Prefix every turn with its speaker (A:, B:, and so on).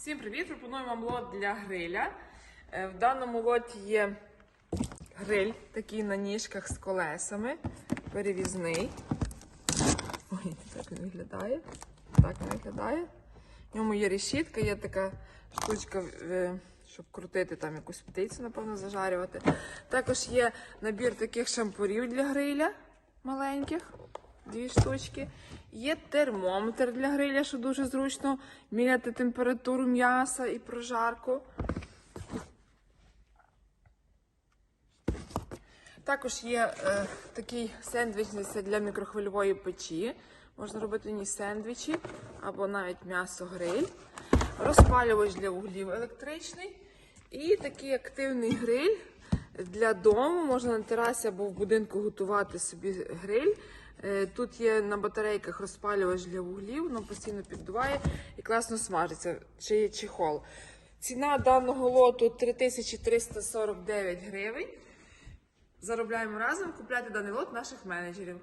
A: Всім привіт! Пропоную вам лот для гриля. Е, В даному лоті є гриль, такий на ніжках з колесами, перевізний. Ой, так він виглядає. Так він виглядає. В ньому є решітка, є така штучка, е, щоб крутити там якусь птицю, напевно, зажарювати. Також є набір таких шампурів для гриля маленьких. Дві штучки. Є термометр для гриля, що дуже зручно міряти температуру м'яса і прожарку. Також є е, такий сендвіч для мікрохвильової печі. Можна робити ні сендвічі або навіть м'ясо-гриль. Розпалювач для вуглів електричний. І такий активний гриль для дому. Можна на терасі або в будинку готувати собі гриль. Е, Тут є на батарейках розпалювач для вуглів, воно постійно піддуває і класно смажиться. чи є чехол. Ціна даного лоту 3349 гривень. Заробляємо разом, купляти даний лот наших менеджерів.